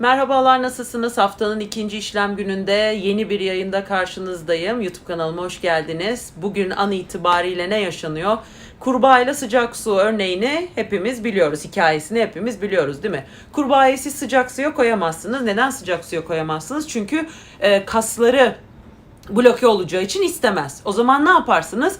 Merhabalar nasılsınız? Haftanın ikinci işlem gününde yeni bir yayında karşınızdayım. YouTube kanalıma hoş geldiniz. Bugün an itibariyle ne yaşanıyor? Kurbağa ile sıcak su örneğini hepimiz biliyoruz. Hikayesini hepimiz biliyoruz değil mi? Kurbağayı siz sıcak suya koyamazsınız. Neden sıcak suya koyamazsınız? Çünkü e, kasları bloke olacağı için istemez. O zaman ne yaparsınız?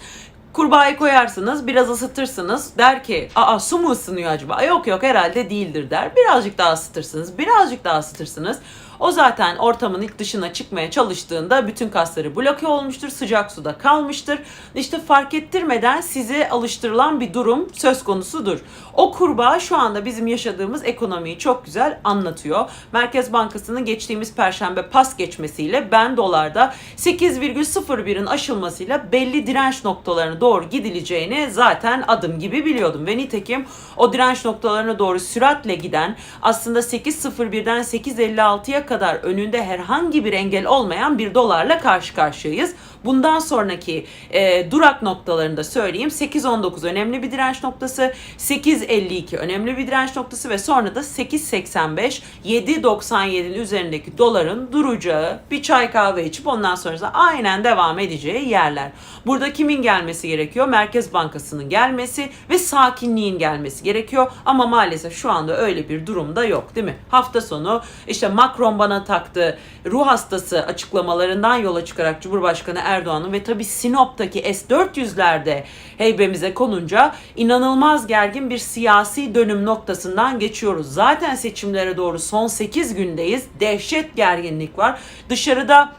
Kurbağayı koyarsınız, biraz ısıtırsınız. Der ki, aa su mu ısınıyor acaba? "Aa, Yok yok herhalde değildir der. Birazcık daha ısıtırsınız, birazcık daha ısıtırsınız. O zaten ortamın ilk dışına çıkmaya çalıştığında bütün kasları bloke olmuştur, sıcak suda kalmıştır. İşte fark ettirmeden size alıştırılan bir durum söz konusudur. O kurbağa şu anda bizim yaşadığımız ekonomiyi çok güzel anlatıyor. Merkez Bankası'nın geçtiğimiz perşembe pas geçmesiyle ben dolarda 8,01'in aşılmasıyla belli direnç noktalarına doğru gidileceğini zaten adım gibi biliyordum. Ve nitekim o direnç noktalarına doğru süratle giden aslında 8.01'den 8.56'ya kadar önünde herhangi bir engel olmayan bir dolarla karşı karşıyayız. Bundan sonraki e, durak noktalarında söyleyeyim 8.19 önemli bir direnç noktası, 8.52 önemli bir direnç noktası ve sonra da 8.85 7.97'nin üzerindeki doların duracağı bir çay kahve içip ondan sonrasında aynen devam edeceği yerler. Burada kimin gelmesi gerekiyor? Merkez Bankası'nın gelmesi ve sakinliğin gelmesi gerekiyor ama maalesef şu anda öyle bir durumda yok değil mi? Hafta sonu işte Macron bana taktı ruh hastası açıklamalarından yola çıkarak Cumhurbaşkanı Erdoğan'ın ve tabii Sinop'taki S-400'lerde heybemize konunca inanılmaz gergin bir siyasi dönüm noktasından geçiyoruz. Zaten seçimlere doğru son 8 gündeyiz. Dehşet gerginlik var. Dışarıda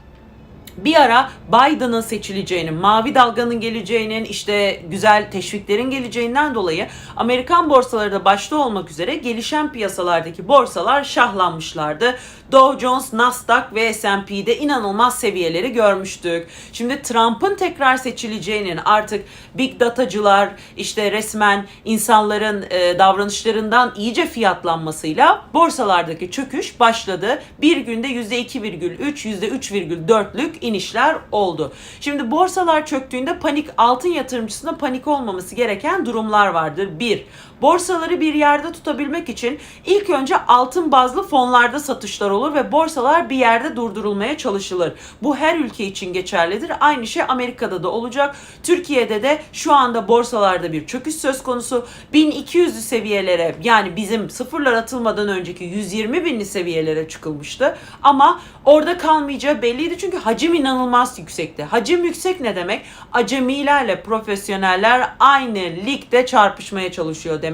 bir ara Biden'ın seçileceğinin, mavi dalganın geleceğinin, işte güzel teşviklerin geleceğinden dolayı Amerikan borsaları da başta olmak üzere gelişen piyasalardaki borsalar şahlanmışlardı. Dow Jones, Nasdaq ve S&P'de inanılmaz seviyeleri görmüştük. Şimdi Trump'ın tekrar seçileceğinin artık big datacılar işte resmen insanların e, davranışlarından iyice fiyatlanmasıyla borsalardaki çöküş başladı. Bir günde %2,3, %3,4'lük inişler oldu. Şimdi borsalar çöktüğünde panik altın yatırımcısına panik olmaması gereken durumlar vardır. Bir, borsaları bir yerde tutabilmek için ilk önce altın bazlı fonlarda satışlar olur ve borsalar bir yerde durdurulmaya çalışılır. Bu her ülke için geçerlidir. Aynı şey Amerika'da da olacak. Türkiye'de de şu anda borsalarda bir çöküş söz konusu. 1200'lü seviyelere yani bizim sıfırlar atılmadan önceki 120 binli seviyelere çıkılmıştı. Ama orada kalmayacağı belliydi çünkü hacim inanılmaz yüksekti. Hacim yüksek ne demek? Acemilerle profesyoneller aynı ligde çarpışmaya çalışıyor demek.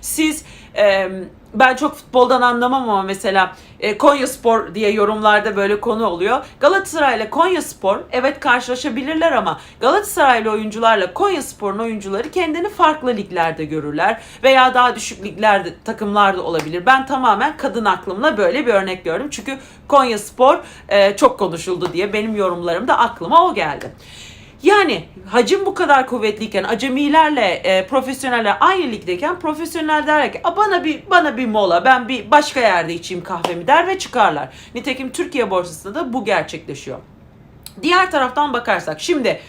Siz e, ben çok futboldan anlamam ama mesela e, Konya Spor diye yorumlarda böyle konu oluyor. Galatasaray ile Konya Spor evet karşılaşabilirler ama Galatasaraylı oyuncularla Konya Spor'un oyuncuları kendini farklı liglerde görürler veya daha düşük liglerde takımlarda olabilir. Ben tamamen kadın aklımla böyle bir örnek gördüm. Çünkü Konya Spor e, çok konuşuldu diye benim yorumlarımda aklıma o geldi. Yani hacim bu kadar kuvvetliyken acemilerle e, profesyoneller aynı ligdeyken profesyonel der ki "A, bana bir bana bir mola ben bir başka yerde içeyim kahvemi der ve çıkarlar. Nitekim Türkiye borsasında da bu gerçekleşiyor. Diğer taraftan bakarsak şimdi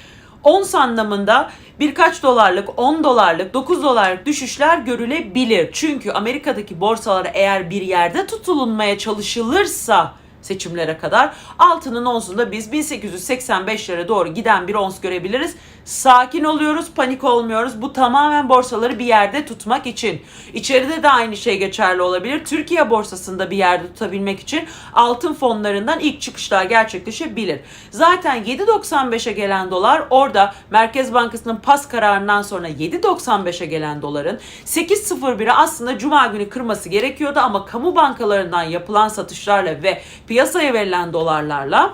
ons anlamında birkaç dolarlık, 10 dolarlık, 9 dolarlık düşüşler görülebilir. Çünkü Amerika'daki borsalar eğer bir yerde tutulunmaya çalışılırsa seçimlere kadar altının onsunda biz 1885'lere doğru giden bir ons görebiliriz. Sakin oluyoruz, panik olmuyoruz. Bu tamamen borsaları bir yerde tutmak için. İçeride de aynı şey geçerli olabilir. Türkiye borsasında bir yerde tutabilmek için altın fonlarından ilk çıkışlar gerçekleşebilir. Zaten 7.95'e gelen dolar orada Merkez Bankası'nın pas kararından sonra 7.95'e gelen doların 8.01'i aslında cuma günü kırması gerekiyordu ama kamu bankalarından yapılan satışlarla ve piyasaya verilen dolarlarla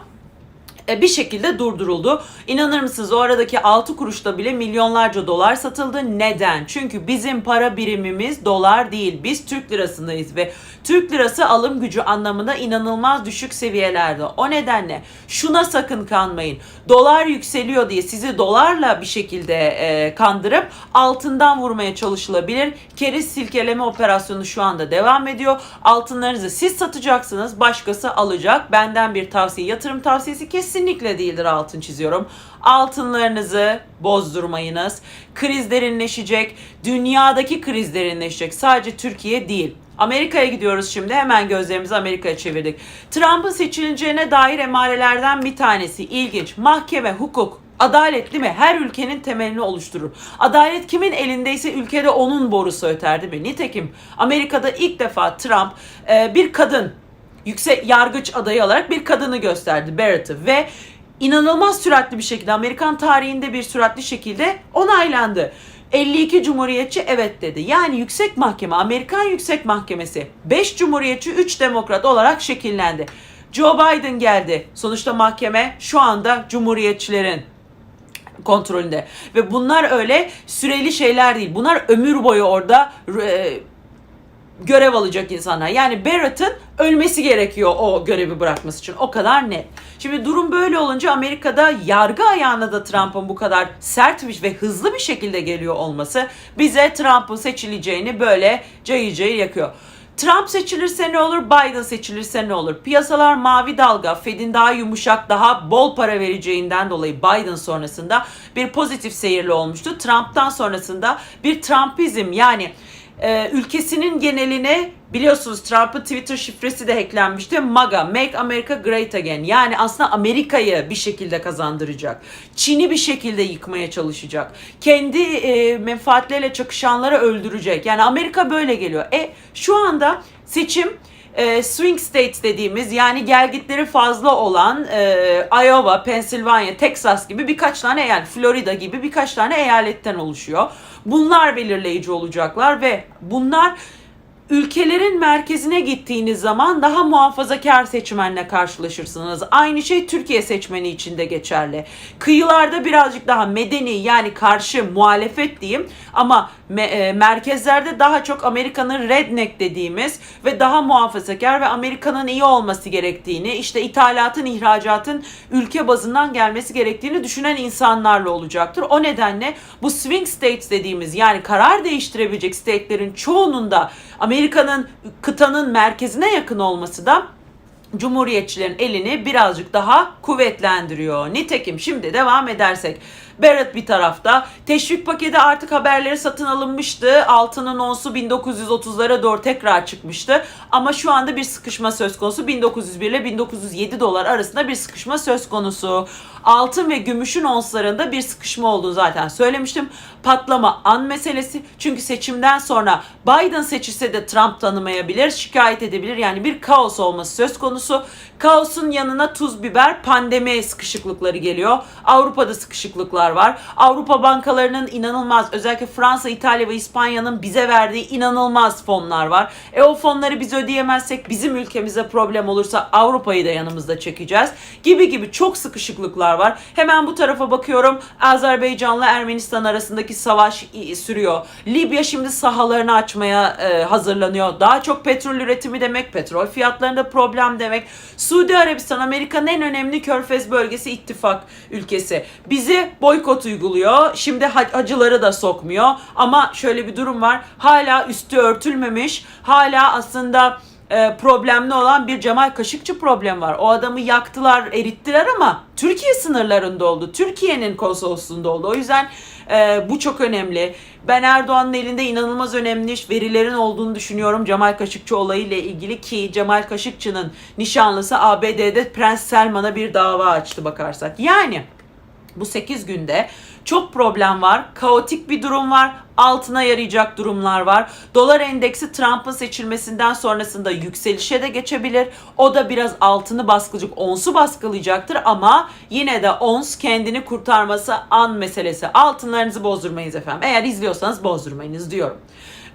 bir şekilde durduruldu. İnanır mısınız o aradaki 6 kuruşta bile milyonlarca dolar satıldı. Neden? Çünkü bizim para birimimiz dolar değil. Biz Türk lirasındayız ve Türk lirası alım gücü anlamında inanılmaz düşük seviyelerde. O nedenle şuna sakın kanmayın. Dolar yükseliyor diye sizi dolarla bir şekilde e, kandırıp altından vurmaya çalışılabilir. Keriz silkeleme operasyonu şu anda devam ediyor. Altınlarınızı siz satacaksınız, başkası alacak. Benden bir tavsiye, yatırım tavsiyesi kesinlikle değildir altın çiziyorum. Altınlarınızı bozdurmayınız. Kriz derinleşecek. Dünyadaki kriz derinleşecek. Sadece Türkiye değil. Amerika'ya gidiyoruz şimdi. Hemen gözlerimizi Amerika'ya çevirdik. Trump'ın seçileceğine dair emarelerden bir tanesi ilginç. Mahkeme, hukuk, Adalet değil mi? Her ülkenin temelini oluşturur. Adalet kimin elindeyse ülkede onun borusu öter değil mi? Nitekim Amerika'da ilk defa Trump e, bir kadın yüksek yargıç adayı olarak bir kadını gösterdi Barrett'ı ve inanılmaz süratli bir şekilde Amerikan tarihinde bir süratli şekilde onaylandı. 52 cumhuriyetçi evet dedi. Yani yüksek mahkeme, Amerikan Yüksek Mahkemesi 5 cumhuriyetçi 3 demokrat olarak şekillendi. Joe Biden geldi. Sonuçta mahkeme şu anda cumhuriyetçilerin kontrolünde. Ve bunlar öyle süreli şeyler değil. Bunlar ömür boyu orada e, görev alacak insanlar. Yani Barrett'ın ölmesi gerekiyor o görevi bırakması için. O kadar net. Şimdi durum böyle olunca Amerika'da yargı ayağına da Trump'ın bu kadar sert ve hızlı bir şekilde geliyor olması bize Trump'ın seçileceğini böyle cayır cayır yakıyor. Trump seçilirse ne olur, Biden seçilirse ne olur? Piyasalar mavi dalga, Fed'in daha yumuşak, daha bol para vereceğinden dolayı Biden sonrasında bir pozitif seyirli olmuştu. Trump'tan sonrasında bir Trumpizm yani e, ülkesinin geneline biliyorsunuz Trump'ın Twitter şifresi de hacklenmişti. MAGA, Make America Great Again. Yani aslında Amerika'yı bir şekilde kazandıracak. Çin'i bir şekilde yıkmaya çalışacak. Kendi e, menfaatleriyle çakışanları öldürecek. Yani Amerika böyle geliyor. E şu anda seçim e, swing states dediğimiz yani gelgitleri fazla olan e, Iowa, Pennsylvania, Texas gibi birkaç tane eyalet, Florida gibi birkaç tane eyaletten oluşuyor. Bunlar belirleyici olacaklar ve bunlar ülkelerin merkezine gittiğiniz zaman daha muhafazakar seçmenle karşılaşırsınız. Aynı şey Türkiye seçmeni için de geçerli. Kıyılarda birazcık daha medeni yani karşı muhalefet diyeyim ama me- e, merkezlerde daha çok Amerika'nın redneck dediğimiz ve daha muhafazakar ve Amerika'nın iyi olması gerektiğini, işte ithalatın, ihracatın ülke bazından gelmesi gerektiğini düşünen insanlarla olacaktır. O nedenle bu swing states dediğimiz yani karar değiştirebilecek state'lerin çoğunun da Amerika'nın kıtanın merkezine yakın olması da Cumhuriyetçilerin elini birazcık daha kuvvetlendiriyor. Nitekim şimdi devam edersek Barrett bir tarafta. Teşvik paketi artık haberleri satın alınmıştı. Altının onsu 1930'lara doğru tekrar çıkmıştı. Ama şu anda bir sıkışma söz konusu. 1901 ile 1907 dolar arasında bir sıkışma söz konusu. Altın ve gümüşün onslarında bir sıkışma olduğunu zaten söylemiştim. Patlama an meselesi. Çünkü seçimden sonra Biden seçilse de Trump tanımayabilir, şikayet edebilir. Yani bir kaos olması söz konusu. Kaosun yanına tuz biber, pandemi sıkışıklıkları geliyor. Avrupa'da sıkışıklıklar var. Avrupa bankalarının inanılmaz özellikle Fransa, İtalya ve İspanya'nın bize verdiği inanılmaz fonlar var. E o fonları biz ödeyemezsek bizim ülkemize problem olursa Avrupa'yı da yanımızda çekeceğiz. Gibi gibi çok sıkışıklıklar var. Hemen bu tarafa bakıyorum. Azerbaycan'la Ermenistan arasındaki savaş i- sürüyor. Libya şimdi sahalarını açmaya e, hazırlanıyor. Daha çok petrol üretimi demek, petrol fiyatlarında problem demek. Suudi Arabistan Amerika'nın en önemli körfez bölgesi ittifak ülkesi. Bizi boykot uyguluyor. Şimdi hac- hacıları da sokmuyor. Ama şöyle bir durum var. Hala üstü örtülmemiş. Hala aslında e, problemli olan bir Cemal Kaşıkçı problem var. O adamı yaktılar, erittiler ama Türkiye sınırlarında oldu. Türkiye'nin konsolosluğunda oldu. O yüzden e, bu çok önemli. Ben Erdoğan'ın elinde inanılmaz önemli verilerin olduğunu düşünüyorum Cemal Kaşıkçı olayıyla ilgili ki Cemal Kaşıkçı'nın nişanlısı ABD'de Prens Selman'a bir dava açtı bakarsak. Yani bu 8 günde çok problem var. Kaotik bir durum var. Altına yarayacak durumlar var. Dolar endeksi Trump'ın seçilmesinden sonrasında yükselişe de geçebilir. O da biraz altını baskılayacak, onsu baskılayacaktır ama yine de ons kendini kurtarması an meselesi. Altınlarınızı bozdurmayınız efendim. Eğer izliyorsanız bozdurmayınız diyorum.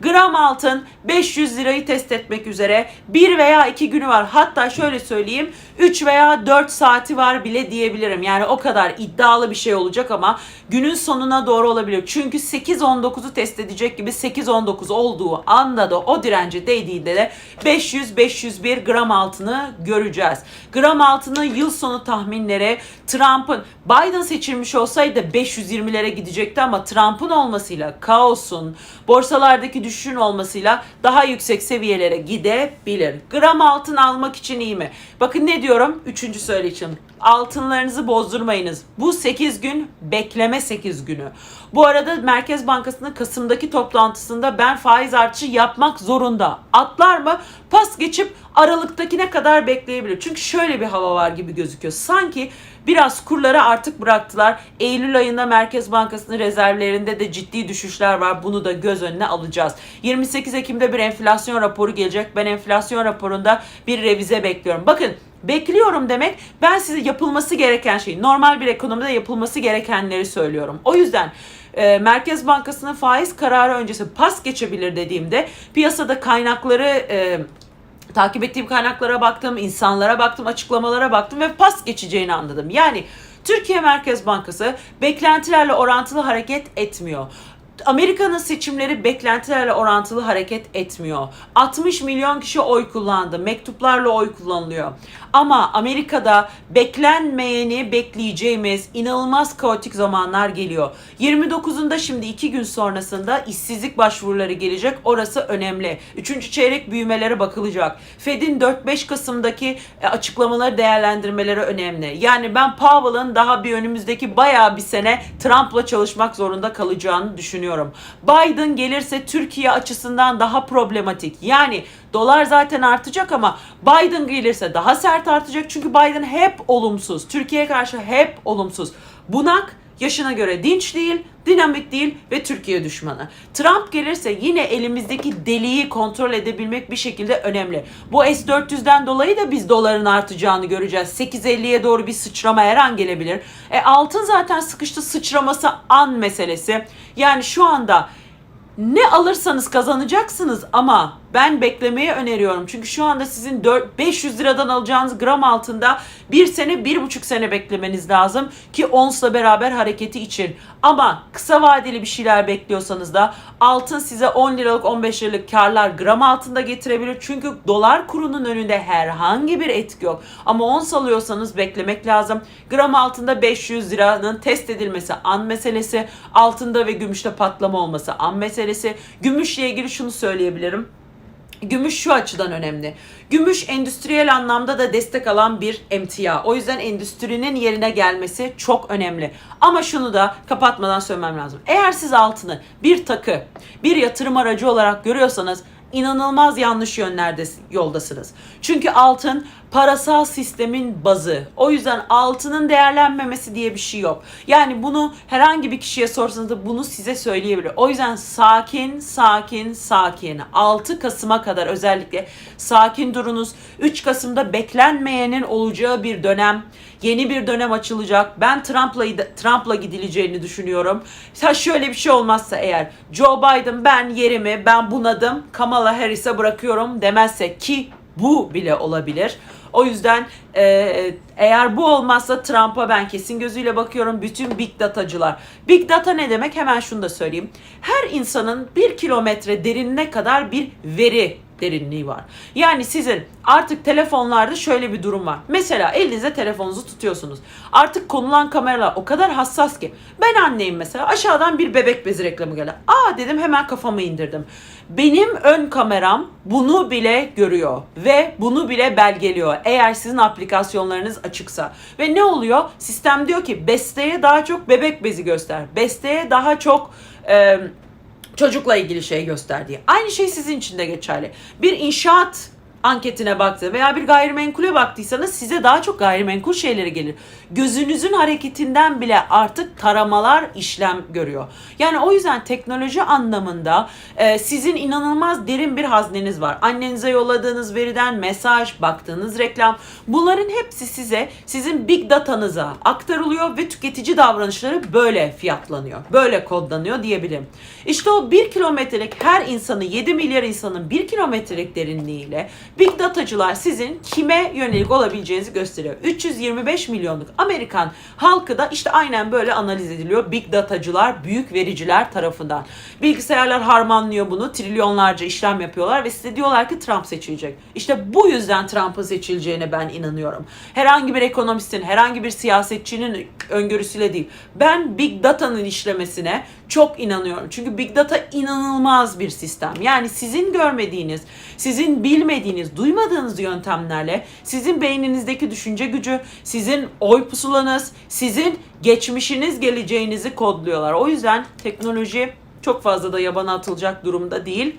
Gram altın 500 lirayı test etmek üzere. Bir veya iki günü var. Hatta şöyle söyleyeyim 3 veya 4 saati var bile diyebilirim. Yani o kadar iddialı bir şey olacak ama günün sonuna doğru olabilir. Çünkü 8-19'u test edecek gibi 8-19 olduğu anda da o dirence değdiğinde de 500-501 gram altını göreceğiz. Gram altını yıl sonu tahminleri Trump'ın Biden seçilmiş olsaydı 520'lere gidecekti ama Trump'ın olmasıyla kaosun borsalardaki düşüşün olmasıyla daha yüksek seviyelere gidebilir. Gram altın almak için iyi mi? Bakın ne diyorum? Üçüncü söyleyişim. altınlarınızı bozdurmayınız. Bu 8 gün bekleme 8 günü. Bu arada Merkez Bankası'nın Kasım'daki toplantısında ben faiz artışı yapmak zorunda. Atlar mı? Pas geçip Aralık'takine kadar bekleyebilir. Çünkü şöyle bir hava var gibi gözüküyor. Sanki biraz kurları artık bıraktılar. Eylül ayında Merkez Bankası'nın rezervlerinde de ciddi düşüşler var. Bunu da göz önüne alacağız. 28 Ekim'de bir enflasyon raporu gelecek. Ben enflasyon raporunda bir revize bekliyorum. Bakın Bekliyorum demek ben size yapılması gereken şey normal bir ekonomide yapılması gerekenleri söylüyorum. O yüzden e, Merkez Bankası'nın faiz kararı öncesi pas geçebilir dediğimde piyasada kaynakları e, takip ettiğim kaynaklara baktım, insanlara baktım, açıklamalara baktım ve pas geçeceğini anladım. Yani Türkiye Merkez Bankası beklentilerle orantılı hareket etmiyor. Amerika'nın seçimleri beklentilerle orantılı hareket etmiyor. 60 milyon kişi oy kullandı. Mektuplarla oy kullanılıyor. Ama Amerika'da beklenmeyeni bekleyeceğimiz inanılmaz kaotik zamanlar geliyor. 29'unda şimdi 2 gün sonrasında işsizlik başvuruları gelecek. Orası önemli. 3. çeyrek büyümelere bakılacak. Fed'in 4-5 Kasım'daki e, açıklamaları değerlendirmeleri önemli. Yani ben Powell'ın daha bir önümüzdeki bayağı bir sene Trump'la çalışmak zorunda kalacağını düşünüyorum. Biden gelirse Türkiye açısından daha problematik. Yani dolar zaten artacak ama Biden gelirse daha sert artacak. Çünkü Biden hep olumsuz. Türkiye'ye karşı hep olumsuz. Bunak yaşına göre dinç değil, dinamik değil ve Türkiye düşmanı. Trump gelirse yine elimizdeki deliği kontrol edebilmek bir şekilde önemli. Bu S-400'den dolayı da biz doların artacağını göreceğiz. 8.50'ye doğru bir sıçrama her an gelebilir. E altın zaten sıkıştı sıçraması an meselesi. Yani şu anda ne alırsanız kazanacaksınız ama ben beklemeyi öneriyorum. Çünkü şu anda sizin 4, 500 liradan alacağınız gram altında bir sene, bir buçuk sene beklemeniz lazım ki onsla beraber hareketi için. Ama kısa vadeli bir şeyler bekliyorsanız da altın size 10 liralık 15 liralık karlar gram altında getirebilir. Çünkü dolar kurunun önünde herhangi bir etki yok. Ama ons alıyorsanız beklemek lazım. Gram altında 500 liranın test edilmesi an meselesi. Altında ve gümüşte patlama olması an meselesi. Gümüşle ilgili şunu söyleyebilirim. Gümüş şu açıdan önemli. Gümüş endüstriyel anlamda da destek alan bir emtia. O yüzden endüstrinin yerine gelmesi çok önemli. Ama şunu da kapatmadan söylemem lazım. Eğer siz altını bir takı, bir yatırım aracı olarak görüyorsanız inanılmaz yanlış yönlerde yoldasınız. Çünkü altın parasal sistemin bazı. O yüzden altının değerlenmemesi diye bir şey yok. Yani bunu herhangi bir kişiye sorsanız da bunu size söyleyebilir. O yüzden sakin, sakin, sakin. 6 Kasım'a kadar özellikle sakin durunuz. 3 Kasım'da beklenmeyenin olacağı bir dönem. Yeni bir dönem açılacak. Ben Trump'la Trump'la gidileceğini düşünüyorum. Ha şöyle bir şey olmazsa eğer Joe Biden ben yerimi ben bunadım Kamala Harris'e bırakıyorum demezse ki bu bile olabilir. O yüzden e, eğer bu olmazsa Trump'a ben kesin gözüyle bakıyorum. Bütün big datacılar. Big data ne demek? Hemen şunu da söyleyeyim. Her insanın bir kilometre derinine kadar bir veri derinliği var. Yani sizin artık telefonlarda şöyle bir durum var. Mesela elinize telefonunuzu tutuyorsunuz. Artık konulan kameralar o kadar hassas ki. Ben anneyim mesela aşağıdan bir bebek bezi reklamı geldi. Aa dedim hemen kafamı indirdim. Benim ön kameram bunu bile görüyor ve bunu bile belgeliyor. Eğer sizin aplikasyonlarınız açıksa. Ve ne oluyor? Sistem diyor ki besteye daha çok bebek bezi göster. Besteye daha çok... çocukla ilgili şey gösterdiği. Aynı şey sizin için de geçerli. Bir inşaat anketine baktı veya bir gayrimenkule baktıysanız size daha çok gayrimenkul şeyleri gelir. Gözünüzün hareketinden bile artık taramalar işlem görüyor. Yani o yüzden teknoloji anlamında e, sizin inanılmaz derin bir hazneniz var. Annenize yolladığınız veriden mesaj, baktığınız reklam bunların hepsi size sizin big datanıza aktarılıyor ve tüketici davranışları böyle fiyatlanıyor. Böyle kodlanıyor diyebilirim. İşte o bir kilometrelik her insanı 7 milyar insanın bir kilometrelik derinliğiyle Big Datacılar sizin kime yönelik olabileceğinizi gösteriyor. 325 milyonluk Amerikan halkı da işte aynen böyle analiz ediliyor. Big Datacılar, büyük vericiler tarafından. Bilgisayarlar harmanlıyor bunu. Trilyonlarca işlem yapıyorlar ve size diyorlar ki Trump seçilecek. İşte bu yüzden Trump'ın seçileceğine ben inanıyorum. Herhangi bir ekonomistin, herhangi bir siyasetçinin öngörüsüyle değil. Ben Big Data'nın işlemesine çok inanıyorum. Çünkü Big Data inanılmaz bir sistem. Yani sizin görmediğiniz, sizin bilmediğiniz, duymadığınız yöntemlerle sizin beyninizdeki düşünce gücü, sizin oy pusulanız, sizin geçmişiniz, geleceğinizi kodluyorlar. O yüzden teknoloji çok fazla da yabana atılacak durumda değil.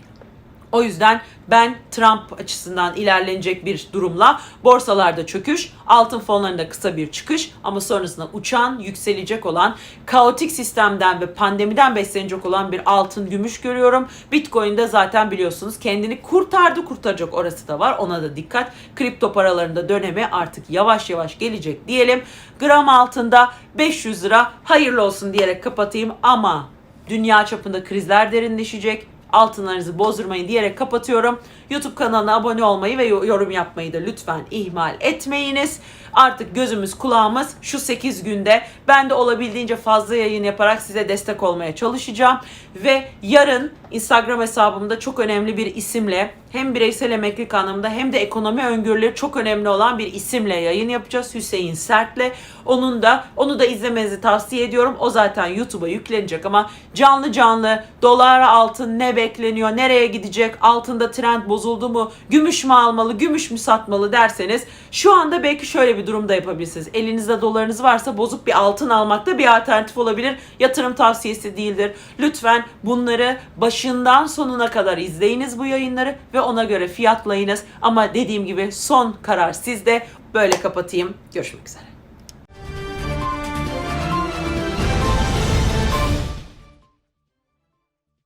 O yüzden ben Trump açısından ilerlenecek bir durumla borsalarda çöküş, altın fonlarında kısa bir çıkış ama sonrasında uçan, yükselecek olan, kaotik sistemden ve pandemiden beslenecek olan bir altın, gümüş görüyorum. Bitcoin'de zaten biliyorsunuz kendini kurtardı kurtaracak orası da var. Ona da dikkat. Kripto paralarında dönemi artık yavaş yavaş gelecek diyelim. Gram altında 500 lira hayırlı olsun diyerek kapatayım ama dünya çapında krizler derinleşecek altınlarınızı bozdurmayın diyerek kapatıyorum. YouTube kanalına abone olmayı ve yo- yorum yapmayı da lütfen ihmal etmeyiniz. Artık gözümüz kulağımız şu 8 günde ben de olabildiğince fazla yayın yaparak size destek olmaya çalışacağım. Ve yarın Instagram hesabımda çok önemli bir isimle hem bireysel emeklilik anlamında hem de ekonomi öngörüleri çok önemli olan bir isimle yayın yapacağız. Hüseyin Sert'le. Onun da onu da izlemenizi tavsiye ediyorum. O zaten YouTube'a yüklenecek ama canlı canlı dolar altın ne bekleniyor, nereye gidecek, altında trend bozuldu mu, gümüş mü almalı, gümüş mü satmalı derseniz şu anda belki şöyle bir durumda yapabilirsiniz. Elinizde dolarınız varsa bozuk bir altın almakta bir alternatif olabilir. Yatırım tavsiyesi değildir. Lütfen bunları başından sonuna kadar izleyiniz bu yayınları ve ona göre fiyatlayınız. Ama dediğim gibi son karar sizde. Böyle kapatayım. Görüşmek üzere.